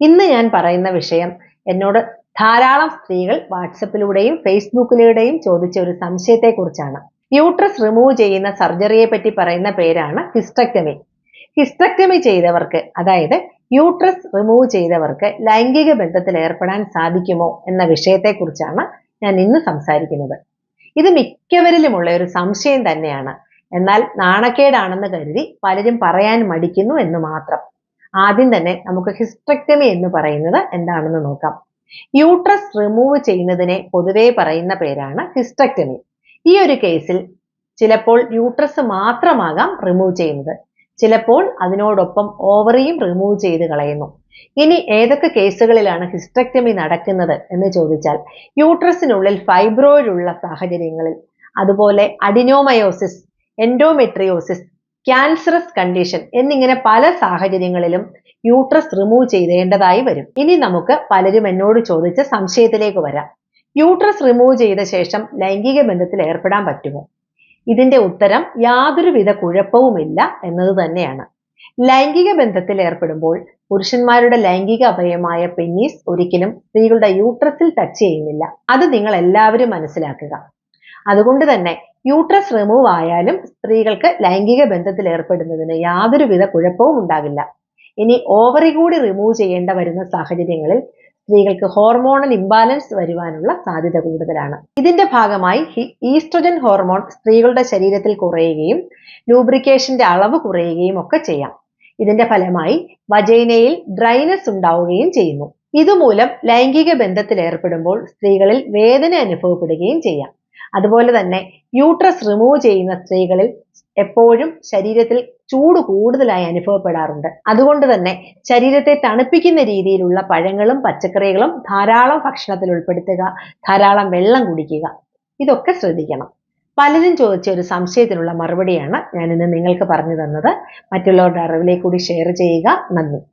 ഇന്ന് ഞാൻ പറയുന്ന വിഷയം എന്നോട് ധാരാളം സ്ത്രീകൾ വാട്സപ്പിലൂടെയും ഫേസ്ബുക്കിലൂടെയും ചോദിച്ച ഒരു സംശയത്തെക്കുറിച്ചാണ്. യൂട്രസ് റിമൂവ് ചെയ്യുന്ന സർജറിയെ പറ്റി പറയുന്ന പേരാണ് ഹിസ്റ്റക്ടമി ഹിസ്റ്റക്ടമി ചെയ്തവർക്ക് അതായത് യൂട്രസ് റിമൂവ് ചെയ്തവർക്ക് ലൈംഗിക ബന്ധത്തിൽ ഏർപ്പെടാൻ സാധിക്കുമോ എന്ന വിഷയത്തെക്കുറിച്ചാണ് ഞാൻ ഇന്ന് സംസാരിക്കുന്നത്. ഇത് മിക്കവരിലുമുള്ള ഒരു സംശയം തന്നെയാണ്. എന്നാൽ നാണക്കേടാണെന്ന് കരുതി പലരും പറയാൻ മടിക്കുന്നു എന്ന് മാത്രം. ആദ്യം തന്നെ നമുക്ക് ഹിസ്ട്രക്ടമി എന്ന് പറയുന്നത് എന്താണെന്ന് നോക്കാം. യൂട്രസ് റിമൂവ് ചെയ്യുന്നതിനെ പൊതുവെ പറയുന്ന പേരാണ് ഹിസ്ട്രക്ടമി ഈ ഒരു കേസിൽ ചിലപ്പോൾ യൂട്രസ് മാത്രമാകാം റിമൂവ് ചെയ്യുന്നത്. ചിലപ്പോൾ അതിനോടൊപ്പം ഓവറിയും റിമൂവ് ചെയ്ത് കളയുന്നു. ഇനി ഏതൊക്കെ കേസുകളിലാണ് ഹിസ്ട്രക്ടമി നടക്കുന്നത് എന്ന് ചോദിച്ചാൽ യൂട്രസിനുള്ളിൽ ഫൈബ്രോയിലുള്ള സാഹചര്യങ്ങളിൽ അതുപോലെ അഡിനോമയോസിസ് എൻഡോമെട്രിയോസിസ് ക്യാൻസറസ് കണ്ടീഷൻ എന്നിങ്ങനെ പല സാഹചര്യങ്ങളിലും യൂട്രസ് റിമൂവ് ചെയ്തേണ്ടതായി വരും. ഇനി നമുക്ക് പലരും എന്നോട് ചോദിച്ച സംശയത്തിലേക്ക് വരാം. യൂട്രസ് റിമൂവ് ചെയ്ത ശേഷം ലൈംഗിക ബന്ധത്തിൽ ഏർപ്പെടാൻ പറ്റുമോ? ഇതിന്റെ ഉത്തരം യാതൊരുവിധ കുഴപ്പവുമില്ല എന്നത് തന്നെയാണ്. ലൈംഗിക ബന്ധത്തിൽ ഏർപ്പെടുമ്പോൾ പുരുഷന്മാരുടെ ലൈംഗിക അഭയമായ പെന്നീസ് ഒരിക്കലും സ്ത്രീകളുടെ യൂട്രസിൽ ടച്ച് ചെയ്യുന്നില്ല. അത് നിങ്ങൾ എല്ലാവരും മനസ്സിലാക്കുക. അതുകൊണ്ട് തന്നെ യൂട്രസ് റിമൂവ് ആയാലും സ്ത്രീകൾക്ക് ലൈംഗിക ബന്ധത്തിൽ ഏർപ്പെടുന്നതിന് യാതൊരുവിധ കുഴപ്പവും ഉണ്ടാകില്ല. ഇനി ഓവറി കൂടി റിമൂവ് ചെയ്യേണ്ട വരുന്ന സാഹചര്യങ്ങളിൽ സ്ത്രീകൾക്ക് ഹോർമോണൽ ഇംബാലൻസ് വരുവാനുള്ള സാധ്യത കൂടുതലാണ്. ഇതിന്റെ ഭാഗമായി ഈസ്ട്രജൻ ഹോർമോൺ സ്ത്രീകളുടെ ശരീരത്തിൽ കുറയുകയും ലൂബ്രിക്കേഷന്റെ അളവ് കുറയുകയും ഒക്കെ ചെയ്യാം. ഇതിന്റെ ഫലമായി വജൈനയിൽ ഡ്രൈനസ് ഉണ്ടാവുകയും ചെയ്യുന്നു. ഇതുമൂലം ലൈംഗിക ബന്ധത്തിൽ ഏർപ്പെടുമ്പോൾ സ്ത്രീകളിൽ വേദന അനുഭവപ്പെടുകയും ചെയ്യാം. അതുപോലെ തന്നെ യൂട്രസ് റിമൂവ് ചെയ്യുന്ന സ്ത്രീകളിൽ എപ്പോഴും ശരീരത്തിൽ ചൂട് കൂടുതലായി അനുഭവപ്പെടാറുണ്ട്. അതുകൊണ്ട് തന്നെ ശരീരത്തെ തണുപ്പിക്കുന്ന രീതിയിലുള്ള പഴങ്ങളും പച്ചക്കറികളും ധാരാളം ഭക്ഷണത്തിൽ ഉൾപ്പെടുത്തുക ധാരാളം വെള്ളം കുടിക്കുക ഇതൊക്കെ ശ്രദ്ധിക്കണം. പലരും ചോദിച്ച ഒരു സംശയത്തിനുള്ള മറുപടിയാണ് ഞാൻ ഇന്ന് നിങ്ങൾക്ക് പറഞ്ഞു തന്നത്. മറ്റുള്ളവരുടെ അറിവിലേക്ക് കൂടി ഷെയർ ചെയ്യുക. നന്ദി.